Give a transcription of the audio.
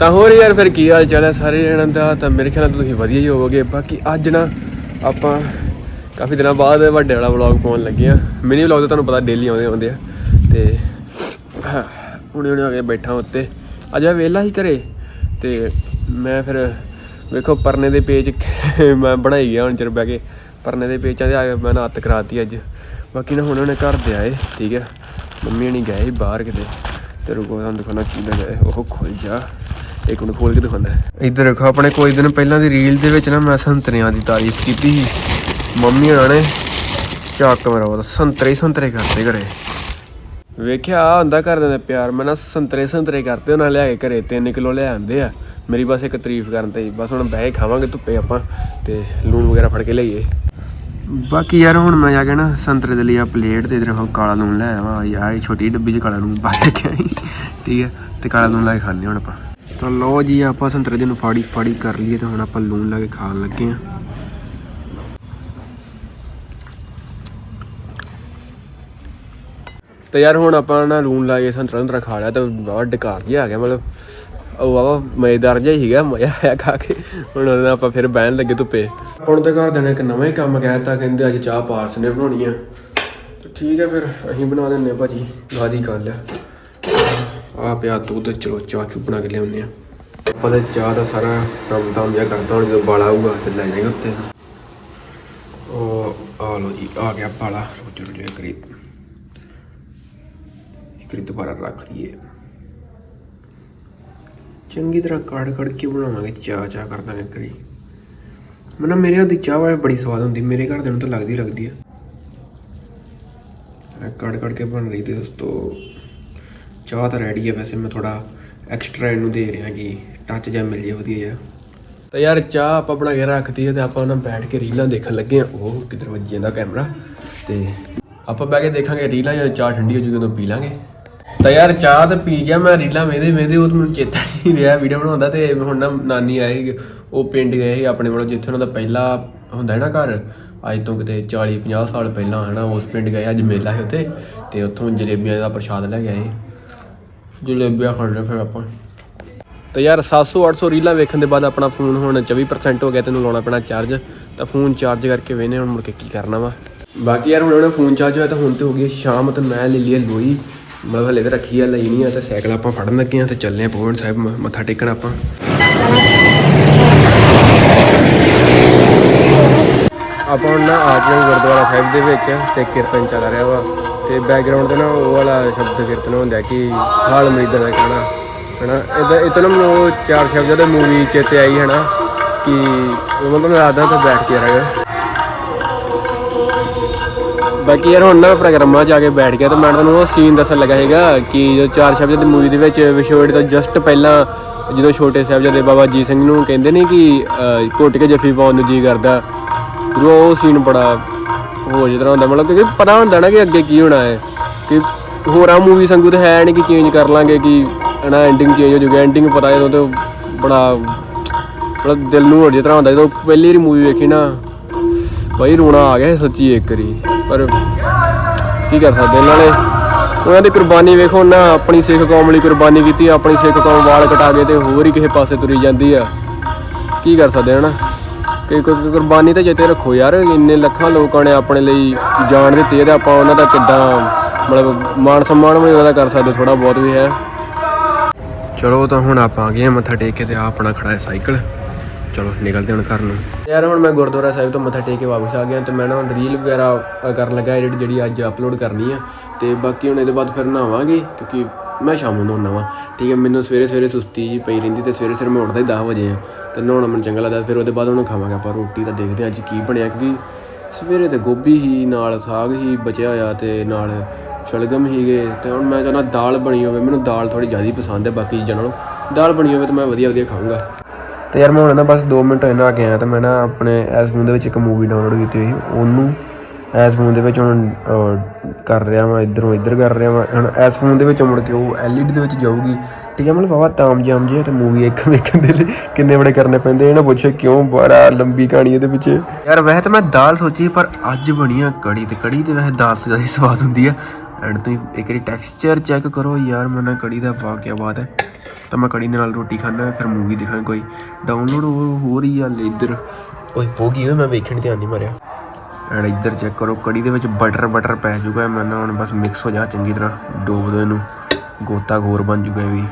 ਤਾਂ ਹੋਰ ਯਾਰ ਫਿਰ ਕੀ ਹਾਲ ਚਾਲ ਹੈ? ਸਾਰੇ ਜਣਾਂ ਦਾ ਤਾਂ ਮੇਰੇ ਖਿਆਲ ਨਾਲ ਤੁਸੀਂ ਵਧੀਆ ਹੀ ਹੋਵੋਗੇ। ਬਾਕੀ ਅੱਜ ਨਾ ਆਪਾਂ ਕਾਫੀ ਦਿਨਾਂ ਬਾਅਦ ਵੱਡੇ ਵਾਲਾ ਵਲੌਗ ਪਾਉਣ ਲੱਗੇ ਆ ਮਿਨੀ ਵਲੌਗ ਤਾਂ ਤੁਹਾਨੂੰ ਪਤਾ ਡੇਲੀ ਆਉਂਦੇ ਆਉਂਦੇ ਆ। ਤੇ ਹੁਣੇ ਹੁਣੇ ਆ ਕੇ ਬੈਠਾ ਉੱਤੇ। ਅੱਜ ਮੈਂ ਵਿਹਲਾ ਹੀ ਘਰੇ। ਤੇ ਮੈਂ ਫਿਰ ਵੇਖੋ ਪਰਨੇ ਦੇ ਪੇਜ ਮੈਂ ਬਣਾਈ ਗਿਆ ਹੁਣ ਚਿਰ ਬਹਿ ਕੇ। ਪਰਨੇ ਦੇ ਪੇਜਾਂ ਦੇ ਆ ਕੇ ਮੈਂ ਨਾ ਹੱਥ ਕਰਾਤੀ ਅੱਜ। ਬਾਕੀ ਨਾ ਹੁਣ ਉਹਨੇ ਘਰ ਦੇ ਆਏ, ਠੀਕ ਹੈ। ਮੰਮੀ ਨਹੀਂ ਗਏ ਸੀ ਬਾਹਰ ਕਿਤੇ। ਤੇ ਰੁਕੋ, ਤੁਹਾਨੂੰ ਦਿਖਾਉਣਾ ਕੀ ਲੱਗਾ ਉਹ ਖੁੱਲ ਜਾ। ਇੱਕ ਨੂੰ ਖੋਲ ਕੇ ਦਿਖਾਉਂਦਾ ਇੱਧਰ ਦੇਖੋ ਆਪਣੇ ਕੋਈ ਦਿਨ ਪਹਿਲਾਂ ਦੀ ਰੀਲ ਦੇ ਵਿੱਚ ਨਾ ਮੈਂ ਸੰਤਰਿਆਂ ਦੀ ਤਾਰੀਫ ਕੀਤੀ ਸੀ। ਮੰਮੀ ਹੋਣਾ ਨੇ ਚੱਕ ਮੇਰਾ ਉਹ ਸੰਤਰੇ ਸੰਤਰੇ ਕਰਦੇ ਘਰੇ। ਵੇਖਿਆ ਆ ਹੁੰਦਾ ਘਰਦਿਆਂ ਦਾ ਪਿਆਰ। ਮੈਂ ਨਾ ਸੰਤਰੇ ਸੰਤਰੇ ਕਰਤੇ ਉਹਨਾਂ ਲਿਆ ਕੇ ਘਰੇ 3 ਕਿਲੋ ਲੈ ਆਂਦੇ ਆ। ਮੇਰੀ ਬਸ ਇੱਕ ਤਾਰੀਫ ਕਰਨ ਤੇ। ਬਸ ਹੁਣ ਬਹਿ ਖਾਵਾਂਗੇ ਧੁੱਪੇ ਆਪਾਂ ਤੇ ਲੂਣ ਵਗੈਰਾ ਫੜ ਕੇ ਲਈਏ। ਬਾਕੀ ਯਾਰ ਹੁਣ ਮੈਂ ਜਾ ਕੇ ਨਾ ਸੰਤਰੇ ਦੇ ਲਈ ਆ ਪਲੇਟ ਤੇ ਇਧਰ ਉਹ ਕਾਲਾ ਲੂਣ ਲੈ ਆਵਾਂ। ਯਾਰ ਇਹ ਛੋਟੀ ਡੱਬੀ 'ਚ ਕਾਲਾ ਲੂਣ ਪਾ ਕੇ ਸੀ। ਠੀਕ ਹੈ ਤੇ ਕਾਲਾ ਲੂਣ ਲਾ ਖਾਣੇ ਹੁਣ ਆਪਾਂ। ਤਾਂ ਲੋ ਜੀ, ਆਪਾਂ ਸੰਤਰੇ ਦੇ ਨੂੰ ਫਾੜੀ ਫਾੜੀ ਕਰ ਲਈਏ ਤੇ ਹੁਣ ਆਪਾਂ ਲੂਣ ਲਾ ਕੇ ਖਾਣ ਲੱਗੇ ਆ ਤੇ ਯਾਰ ਹੁਣ ਆਪਾਂ ਨਾ ਲੂਣ ਲਾ ਕੇ ਸੰਤਰਾ ਸੰਤਰਾ ਖਾ ਲਿਆ ਤੇ ਬਾਵਾ ਡਕਾਰ ਜਿਹਾ ਆ ਗਿਆ, ਮਤਲਬ ਉਹ ਬਾਵਾ ਮਜ਼ੇਦਾਰ ਜਿਹਾ ਹੀ ਸੀਗਾ, ਮਜ਼ਾ ਆਇਆ ਖਾ ਕੇ। ਹੁਣ ਉਹਦੇ ਨਾਲ ਆਪਾਂ ਫਿਰ ਬਹਿਣ ਲੱਗੇ ਧੁੱਪੇ। ਹੁਣ ਤੇ ਘਰ ਦੇ ਨੇ ਇੱਕ ਨਵਾਂ ਹੀ ਕੰਮ ਕਹਿਤਾ, ਕਹਿੰਦੇ ਅੱਜ ਚਾਹ ਪਾਰਸ ਨੇ ਬਣਾਉਣੀ ਆ। ਤੇ ਠੀਕ ਹੈ ਫਿਰ, ਅਸੀਂ ਬਣਾ ਦਿੰਨੇ ਆ ਭਾਜੀ ਗਾਦੀ ਕਰ ਲਿਆ। ਆ ਪਿਆ ਦੁੱਧ, ਚਲੋ ਚਾਹ ਚੂ ਬਣਾ ਕੇ ਲਿਆਉਂਦੇ ਆ ਆਪਾਂ ਤੇ ਚਾਹ ਦਾ ਸਾਰਾ ਕੰਮ ਤਾਂ ਜਿਆ ਕਰਦਾ ਹੁਣ ਜਦੋਂ ਬਾਲਾ ਆਊਗਾ ਤੇ ਲੈ ਜਾਏਗਾ ਉੱਤੇ ਉਹ ਆ ਲੋ ਜੀ, ਆ ਗਿਆ ਬਾਲਾ ਚਲੋ ਜੇ ਕਰੀ ਕਰੀ ਦੁਬਾਰਾ ਰੱਖ ਲਈਏ। ਚੰਗੀ ਤਰ੍ਹਾਂ ਕੜ ਕੜ ਕੇ ਬਣਾਵਾਂਗੇ, ਚਾਹ ਚਾਹ ਕਰ ਦਾਂਗੇ ਕਰੀ ਮੈਨੂੰ ਮੇਰੇ ਹੱਥ ਦੀ ਚਾਹ ਵਾਲੀ ਬੜੀ ਸਵਾਦ ਹੁੰਦੀ, ਮੇਰੇ ਘਰ ਦੇ ਨੂੰ ਤਾਂ ਲੱਗਦੀ ਲੱਗਦੀ ਆ। ਇਹ ਕੜ ਕੜ ਕੇ ਬਣ ਰਹੀ ਤੇ ਦੋਸਤੋ ਚਾਹ ਤਾਂ ਰੈਡੀ ਹੈ ਵੈਸੇ ਮੈਂ ਥੋੜਾ ਐਕਸਟਰਾ ਇਹਨੂੰ ਦੇ ਰਿਹਾ ਕਿ ਟੱਚ ਜਾਂ ਮਿਲ ਜੇ ਵਧੀਆ ਜਿਹਾ। ਤਾਂ ਯਾਰ ਚਾਹ ਆਪਾਂ ਬਣਾ ਕੇ ਰੱਖਤੀ ਹੈ ਤੇ ਆਪਾਂ ਉਹਨਾਂ ਬੈਠ ਕੇ ਰੀਲਾਂ ਦੇਖਣ ਲੱਗੇ ਆ। ਉਹ ਕਿੱਧਰ ਵੱਜੀ ਜਾਂਦਾ ਕੈਮਰਾ ਤੇ ਆਪਾਂ ਬਹਿ ਕੇ ਦੇਖਾਂਗੇ ਰੀਲਾਂ ਜਾਂ ਚਾਹ ਠੰਡੀ ਹੋ ਜੂਗੀ ਉਦੋਂ ਪੀ ਲਾਂਗੇ। ਤਾਂ ਯਾਰ ਚਾਹ ਤਾਂ ਪੀ ਗਿਆ ਮੈਂ ਰੀਲਾਂ ਵੇਦੇ ਵੇਦੇ ਉਹ ਤਾਂ ਮੈਨੂੰ ਚੇਤਾ ਨਹੀਂ ਰਿਹਾ ਵੀਡੀਓ ਬਣਾਉਂਦਾ ਤੇ ਹੁਣ ਨਾ ਨਾਨੀ ਆਏ ਸੀ, ਉਹ ਪਿੰਡ ਗਏ ਸੀ ਆਪਣੇ ਵੱਲੋਂ ਜਿੱਥੇ ਉਹਨਾਂ ਦਾ ਪਹਿਲਾ ਹੁੰਦਾ ਹੈ ਨਾ ਘਰ ਅੱਜ ਤੋਂ ਕਿਤੇ 40 50 ਸਾਲ ਪਹਿਲਾਂ ਹਨਾ ਉਸ ਪਿੰਡ ਗਏ ਅੱਜ ਮੇਲਾ ਸੀ ਉੱਥੇ ਤੇ ਉੱਥੋਂ ਜਲੇਬੀਆਂ ਦਾ ਪ੍ਰਸ਼ਾਦ ਲੈ ਕੇ ਆਏ। ਜਲੇਬੀਆਂ ਖਾਣੇ ਫਿਰ ਆਪਾਂ। ਤੇ ਯਾਰ 700 800 ਰੀਲਾਂ ਵੇਖਣ ਦੇ ਬਾਅਦ ਆਪਣਾ ਫੋਨ ਹੁਣ 24% ਹੋ ਗਿਆ, ਤੈਨੂੰ ਲਾਉਣਾ ਪੈਣਾ ਚਾਰਜ ਤਾਂ ਫੋਨ ਚਾਰਜ ਕਰਕੇ ਵੇਨੇ ਹੁਣ ਮੁੜ ਕੇ ਕੀ ਕਰਨਾ ਵਾ। ਬਾਕੀ ਯਾਰ ਹੁਣ ਉਹਨੇ ਫੋਨ ਚਾਰਜ ਹੋਇਆ ਤਾਂ ਹੁਣ ਤੇ ਹੋ ਗਈ ਸ਼ਾਮ ਤੇ ਮੈਂ ਲੈ ਲਈ ਲੋਈ। ਮਤਲਬ ਹਲੇ ਤੇ ਰੱਖੀ ਆ, ਲਈ ਨਹੀਂ ਆ, ਤੇ ਸਾਈਕਲ ਆਪਾਂ ਫੜਨ ਲੱਗੇ ਆ ਤੇ ਚੱਲੇ ਆ ਪਵਨ ਸਾਹਿਬ ਮੱਥਾ ਟੇਕਣ ਆਪਾਂ। ਆਪਾਂ ਹੁਣ ਨਾ ਆ ਗਏ ਹਾਂ ਗੁਰਦੁਆਰਾ ਸਾਹਿਬ ਦੇ ਵਿੱਚ ਤੇ ਕੀਰਤਨ ਚੱਲ ਰਿਹਾ ਵਾ ਤੇ ਬੈਕਗ੍ਰਾਉਂਡ ਤੇ ਨਾ ਉਹ ਵਾਲਾ ਸ਼ਬਦ ਕੀਰਤਨ ਹੁੰਦਾ ਕਿ ਹਾਲ ਮਰੀਦਾਂ ਦਾ ਕਹਿਣਾ ਹਨਾ? ਇਦਾਂ ਇਤਨਾ ਨਾ ਮੈਨੂੰ ਚਾਰ ਸ਼ਬਦਾਂ ਦੀ ਮੂਵੀ ਚੇਤੇ ਆਈ ਹਨਾ? ਕਿ ਉਹ ਮਤਲਬ ਮੈਂ ਰਾਦਾ ਬੈਠ ਕੇ ਰਹੇਗਾ ਬਾਕੀ ਯਾਰ ਹੁਣ ਨਾ ਮੈਂ ਪ੍ਰੋਗਰਾਮਾਂ 'ਚ ਆ ਕੇ ਬੈਠ ਗਿਆ ਤੇ ਮੈਂ ਤੁਹਾਨੂੰ ਉਹ ਸੀਨ ਦੱਸਣ ਲੱਗਾ ਹੈਗਾ ਕਿ ਜੋ ਚਾਰ ਸ਼ਬਦਾਂ ਦੀ ਮੂਵੀ ਦੇ ਵਿੱਚ ਵਿਛੋੜੇ ਤੋਂ ਜਸਟ ਪਹਿਲਾਂ ਜਦੋਂ ਛੋਟੇ ਸਾਹਿਬਜ਼ਾਦੇ ਬਾਬਾ ਜੀ ਸਿੰਘ ਨੂੰ ਕਹਿੰਦੇ ਨੇ ਕਿ ਅਹ, ਕੇ ਜੱਫੀ ਪਾਉਣ ਨੂੰ ਜੀ ਕਰਦਾ ਫਿਰ ਉਹ ਸੀਨ ਬੜਾ ਹੋ ਜਿਹਾ ਤਰ੍ਹਾਂ ਹੁੰਦਾ, ਮਤਲਬ ਕਿ ਪਤਾ ਹੁੰਦਾ ਨਾ ਕਿ ਅੱਗੇ ਕੀ ਹੋਣਾ ਹੈ, ਕਿ ਹੋਰਾਂ ਮੂਵੀ ਸੰਗੂ ਤੇ ਹੈ ਨਹੀਂ ਕਿ ਚੇਂਜ ਕਰ ਲਾਂਗੇ, ਕਿ ਨਾ ਐਂਡਿੰਗ ਚੇਂਜ ਹੋ ਜੂਗਾ ਐਂਡਿੰਗ ਪਤਾ ਜਦੋਂ ਤੇ ਬੜਾ ਮਤਲਬ ਦਿਲ ਨੂੰ ਹੋ ਜਿਹਾ ਤਰ੍ਹਾਂ ਹੁੰਦਾ, ਜਦੋਂ ਪਹਿਲੀ ਵਾਰੀ ਮੂਵੀ ਵੇਖੀ ਨਾ, ਬਈ ਰੋਣਾ ਆ ਗਿਆ ਸੱਚੀ ਇੱਕ ਵਾਰੀ, ਪਰ ਕੀ ਕਰ ਸਕਦੇ ਇਹਨਾਂ ਨੇ? ਉਹਨਾਂ ਦੀ ਕੁਰਬਾਨੀ ਵੇਖੋ ਨਾ, ਆਪਣੀ ਸਿੱਖ ਕੌਮ ਲਈ ਕੁਰਬਾਨੀ ਕੀਤੀ, ਆਪਣੀ ਸਿੱਖ ਕੌਮ ਵਾਲ ਕਟਾ ਕੇ ਤੇ ਹੋਰ ਹੀ ਕਿਸੇ ਪਾਸੇ ਤੁਰੀ ਜਾਂਦੀ ਆ। ਕੀ ਕਰ ਸਕਦੇ ਹਨਾ? ਕਿ ਕੋਈ ਕੁਰਬਾਨੀ ਤਾਂ ਜਿੱਤੇ ਰੱਖੋ ਯਾਰ ਇੰਨੇ ਲੱਖਾਂ ਲੋਕਾਂ ਨੇ ਆਪਣੇ ਲਈ ਜਾਨ ਦਿੱਤੀ ਤੇ ਆਪਾਂ ਉਹਨਾਂ ਦਾ ਕਿੱਦਾਂ ਮਤਲਬ ਮਾਣ ਸਨਮਾਨ ਵੀ ਉਹਦਾ ਕਰ ਸਕਦੇ ਥੋੜਾ ਬਹੁਤ ਵੀ ਹੈ। ਚਲੋ ਤਾਂ ਹੁਣ ਆਪਾਂ ਆ ਗਏ ਮੱਥਾ ਟੇਕ ਕੇ ਤੇ ਆ ਆਪਣਾ ਖੜਾ ਹੈ ਸਾਈਕਲ। ਚਲੋ ਨਿਕਲਦੇ ਹੁਣ ਘਰ ਨੂੰ। ਯਾਰ ਹੁਣ ਮੈਂ ਗੁਰਦੁਆਰਾ ਸਾਹਿਬ ਤੋਂ ਮੱਥਾ ਟੇਕ ਕੇ ਵਾਪਸ ਆ ਗਿਆ ਤੇ ਮੈਂ ਨਾ ਹੁਣ ਰੀਲ ਵਗੈਰਾ ਕਰਨ ਲੱਗਾ ਐਡਿਟ ਜਿਹੜੀ ਅੱਜ ਅਪਲੋਡ ਕਰਨੀ ਆ। ਤੇ ਬਾਕੀ ਹੁਣ ਇਹਦੇ ਬਾਅਦ ਫਿਰ ਨਹਾਵਾਂਗੇ ਕਿਉਂਕਿ ਮੈਂ ਸ਼ਾਮ ਨੂੰ ਨਹਾਉਂਦਾ ਵਾਂ। ਠੀਕ ਹੈ, ਮੈਨੂੰ ਸਵੇਰੇ ਸਵੇਰੇ ਸੁਸਤੀ ਜਿਹੀ ਪਈ ਰਹਿੰਦੀ ਤੇ ਸਵੇਰੇ ਸਵੇਰੇ ਮੈਂ ਉੱਠਦਾ ਹੀ 10 ਵਜੇ ਆ। ਤੇ ਨਹਾਉਣਾ ਮੈਨੂੰ ਚੰਗਾ ਲੱਗਦਾ, ਫਿਰ ਉਹਦੇ ਬਾਅਦ ਹੁਣ ਖਾਵਾਂਗੇ ਆਪਾਂ ਰੋਟੀ ਤਾਂ ਦੇਖਦੇ ਹਾਂ ਅੱਜ ਕੀ ਬਣਿਆ ਕਿ ਸਵੇਰੇ ਤੇ ਗੋਭੀ ਹੀ, ਨਾਲ ਸਾਗ ਹੀ ਬਚਿਆ ਹੋਇਆ ਤੇ ਨਾਲ ਸ਼ਲਗਮ ਹੀਗੇ ਤੇ ਹੁਣ ਮੈਂ ਚਾਹੁੰਦਾ ਦਾਲ ਬਣੀ ਹੋਵੇ, ਮੈਨੂੰ ਦਾਲ ਥੋੜੀ ਜ਼ਿਆਦਾ ਪਸੰਦ ਹੈ ਬਾਕੀ ਚੀਜ਼ਾਂ ਨਾਲੋਂ। ਦਾਲ ਬਣੀ ਹੋਵੇ ਤਾਂ ਮੈਂ ਵਧੀਆ ਵਧੀਆ ਖਾਊਂਗਾ। ਤੇ ਯਾਰ ਮੈਂ ਹੁਣ ਨਾ ਬਸ 2 ਮਿੰਟ ਹੋਏ ਨਾ ਕੇ ਆਇਆ ਤੇ ਮੈਂ ਨਾ ਆਪਣੇ ਐਸ ਫੋਨ ਦੇ ਵਿੱਚ ਇੱਕ ਮੂਵੀ ਡਾਊਨਲੋਡ ਕੀਤੀ ਹੋਈ ਉਹਨੂੰ ਐਸ ਫੋਨ ਦੇ ਵਿੱਚ ਹੁਣ ਕਰ ਰਿਹਾ ਮੈਂ ਇਧਰੋਂ ਇੱਧਰ ਕਰ ਰਿਹਾ ਮੈਂ ਹੁਣ ਐਸ ਫੋਨ ਦੇ ਵਿੱਚ ਮੁੜ ਕੇ ਉਹ ਐਲਈਡੀ ਦੇ ਵਿੱਚ ਜਾਊਗੀ। ਠੀਕ ਹੈ, ਮਤਲਬ ਬਾਬਾ ਤਾਮ ਜਾਮ ਜੇ ਤੇ ਮੂਵੀ ਇੱਕ ਵੇਖਣ ਦੇ ਲਈ ਕਿੰਨੇ ਬੜੇ ਕਰਨੇ ਪੈਂਦੇ ਇਹ ਨਾ ਪੁੱਛੇ ਕਿਉਂ ਬੜਾ ਲੰਬੀ ਕਹਾਣੀ ਇਹਦੇ ਪਿੱਛੇ। ਯਾਰ, ਵੈਸੇ ਤਾਂ ਮੈਂ ਦਾਲ ਸੋਚੀ, ਪਰ ਅੱਜ ਬਣੀ ਆ ਕੜੀ ਤੇ ਕੜੀ ਤੇ ਵੈਸੇ ਦਾਲ ਤੋਂ ਜ਼ਿਆਦਾ ਸਵਾਦ ਹੁੰਦੀ ਆ। ਐਂਡ ਤੁਸੀਂ ਇੱਕ ਵਾਰੀ ਟੈਕਸਚਰ ਚੈੱਕ ਕਰੋ, ਯਾਰ ਮਨਾ ਕੜੀ ਦਾ ਵਾਹ ਕੀ ਬਾਤ ਹੈ। ਤਾਂ ਮੈਂ ਕੜੀ ਦੇ ਨਾਲ ਰੋਟੀ ਖਾਣਾ ਫਿਰ ਮੂਵੀ ਦੇਖਾਂ ਕੋਈ। ਡਾਊਨਲੋਡ ਹੋ ਰਹੀ ਆ ਹਲੇ ਇੱਧਰ ਓਏ, ਹੋ ਗਈ ਓਏ, ਮੈਂ ਵੇਖਣ ਧਿਆਨ ਨਹੀਂ ਮਾਰਿਆ। ਐਂਡ ਇੱਧਰ ਚੈੱਕ ਕਰੋ ਕੜੀ ਦੇ ਵਿੱਚ ਬਟਰ ਬਟਰ ਪੈ ਜੂਗਾ ਮੈਨੂੰ ਹੁਣ ਬਸ ਮਿਕਸ ਹੋ ਜਾ ਚੰਗੀ ਤਰ੍ਹਾਂ। ਡੋਬ ਦੋ ਇਹਨੂੰ। ਗੋਤਾ ਗੋਰ ਬਣ ਚੁੱਕਾ ਹੈ ਵੀ।